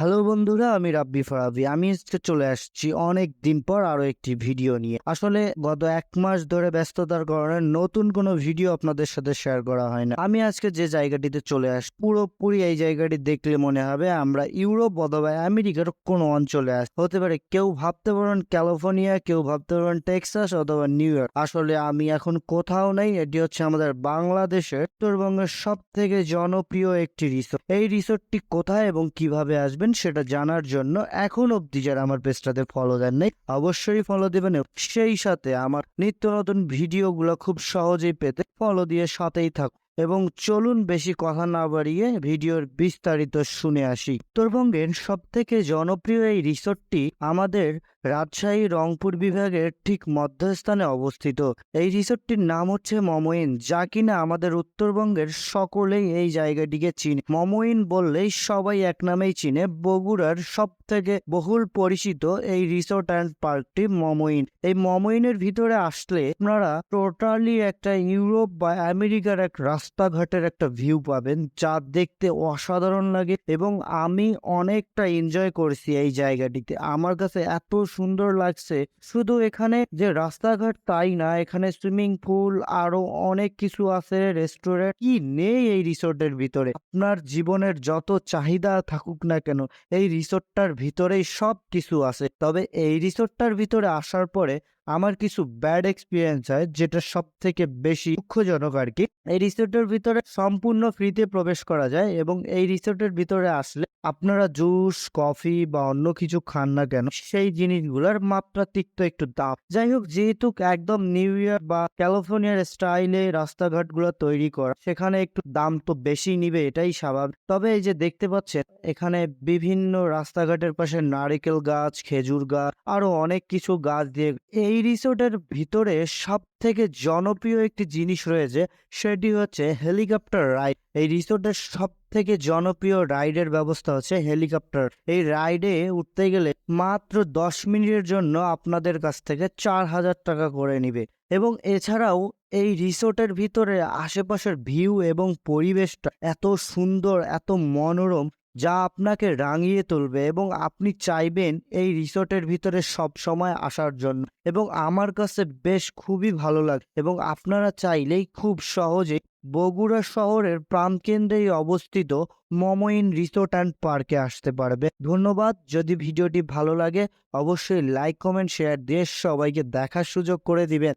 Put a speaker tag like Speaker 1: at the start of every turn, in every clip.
Speaker 1: Hello বন্ধুরা, আমি রাব্বি ফারাবি আমি আজকে চলে আসছি অনেক দিন পর আরও একটি ভিডিও নিয়ে। আসলে গত এক মাস ধরে ব্যস্ততার কারণে নতুন কোনো ভিডিও আপনাদের সাথে শেয়ার করা হয় না। আমি আজকে যে জায়গাটিতে চলে আস, পুরোপুরি এই জায়গাটি দেখলে মনে হবে আমরা ইউরোপ অথবা আমেরিকার কোনো অঞ্চলে আস হতে পারে কেউ ভাবতে পারেন ক্যালিফোর্নিয়া, কেউ ভাবতে পারেন টেক্সাস অথবা নিউ ইয়র্ক। আসলে আমি এখন কোথাও নেই, এটি হচ্ছে আমাদের বাংলাদেশের উত্তরবঙ্গের সব থেকে জনপ্রিয় একটি রিসোর্ট। এই রিসোর্টটি কোথায় এবং কীভাবে আসবেন সেটা জানার জন্য এখন অবধি যারা আমার পেজটাতে ফলো দেন নাই, অবশ্যই ফলো দেবেন সেই সাথে আমার নিত্য নতুন ভিডিওগুলো খুব সহজেই পেতে ফলো দিয়ে সাথেই থাকুন। এবং চলুন বেশি কথা না বাড়িয়ে ভিডিওর বিস্তারিত শুনে আসি। উত্তরবঙ্গের সব থেকে জনপ্রিয় এই রিসোর্টটি আমাদের রাজশাহী রংপুর বিভাগের ঠিক মধ্যস্থানে অবস্থিত। এই রিসোর্টটির নাম হচ্ছে মমইন, যা কিনা আমাদের উত্তরবঙ্গের সকলেই এই জায়গাটিকে চিনে। মমইন বললেই সবাই এক নামেই চিনে, বগুড়ার সব থেকে বহুল পরিচিত এই রিসোর্ট অ্যান্ড পার্কটি মমইন। এই মমইনের ভিতরে আসলে আপনারা টোটালি একটা ইউরোপ বা আমেরিকার এক রাস্তাঘাটের একটা ভিউ পাবেন, যা দেখতে অসাধারণ লাগে এবং আমি অনেকটা এনজয় করেছি এই জায়গাটিতে। আমার কাছে এত সুন্দর লাগছে, শুধু এখানে যে রাস্তাঘাট তাই না, এখানে সুইমিং পুল আরও অনেক কিছু আছে রেস্টুরেন্ট কি নেই এই রিসোর্টের ভিতরে? আপনার জীবনের যত চাহিদা থাকুক না কেন, এই রিসোর্টটার ভিতরেই সব কিছু আছে। তবে এই রিসোর্টটার ভিতরে আসার পরে আমার কিছু ব্যাড এক্সপিরিয়েন্স হয়, যেটা সব থেকে বেশি দুঃখজনক আর কি এই রিসোর্টের ভিতরে সম্পূর্ণ ফ্রিতে প্রবেশ করা যায় এবং এই রিসোর্টের ভিতরে আসলে আপনারা জুস, কফি বা অন্য কিছু খান না কেন, সেই জিনিসগুলোর মাত্রাতিরিক্ত একটু দাম। যাই হোক, যেহেতু একদম নিউ ইয়র্ক বা ক্যালিফোর্নিয়ার স্টাইলে রাস্তাঘাটগুলো তৈরি করা, সেখানে একটু দাম তো বেশি নিবে, এটাই স্বাভাবিক। তবে এই যে দেখতে পাচ্ছেন, এখানে বিভিন্ন রাস্তাঘাটের পাশে নারিকেল গাছ, খেজুর গাছ, আরও অনেক কিছু গাছ দিয়ে এই রিসোর্টের ভিতরে সব থেকে জনপ্রিয় একটি জিনিস রয়েছে, সেটি হচ্ছে হেলিকপ্টার রাইড। এই রিসোর্টের সব থেকে জনপ্রিয় রাইডের ব্যবস্থা হচ্ছে হেলিকপ্টার। এই রাইডে উঠতে গেলে মাত্র দশ মিনিটের জন্য আপনাদের কাছ থেকে চার হাজার টাকা করে নিবে। এবং এছাড়াও এই রিসোর্টের ভিতরে আশেপাশের ভিউ এবং পরিবেশটা এত সুন্দর, এত মনোরম যা আপনাকে রাঙিয়ে তুলবে এবং আপনি চাইবেন এই রিসোর্টের ভিতরে সব সময় আসার জন্য। এবং আমার কাছে বেশ খুবই ভালো লাগে, এবং আপনারা চাইলেই খুব সহজে বগুড়া শহরের প্রাণকেন্দ্রেই অবস্থিত মমইন রিসোর্ট অ্যান্ড পার্কে আসতে পারবে। ধন্যবাদ। যদি ভিডিওটি ভালো লাগে, অবশ্যই লাইক, কমেন্ট, শেয়ার দিয়ে সবাইকে দেখার সুযোগ করে দিবেন।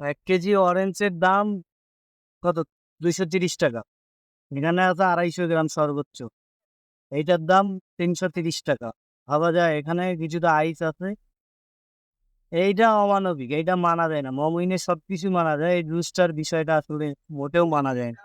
Speaker 1: এক কেজি অরেঞ্জের দাম কত? দুইশো তিরিশ টাকা। এখানে আছে আড়াইশো গ্রাম সর্বোচ্চ। এইটার দাম তিনশো তিরিশ টাকা। ভাবা যায়, এখানে কিছুটা আইস আছে। এইটা অমানবিক, এইটা মানা যায় না। মমিনে সবকিছু মানা যায়, এই জুসটার বিষয়টা আসলে মোটেও মানা যায় না।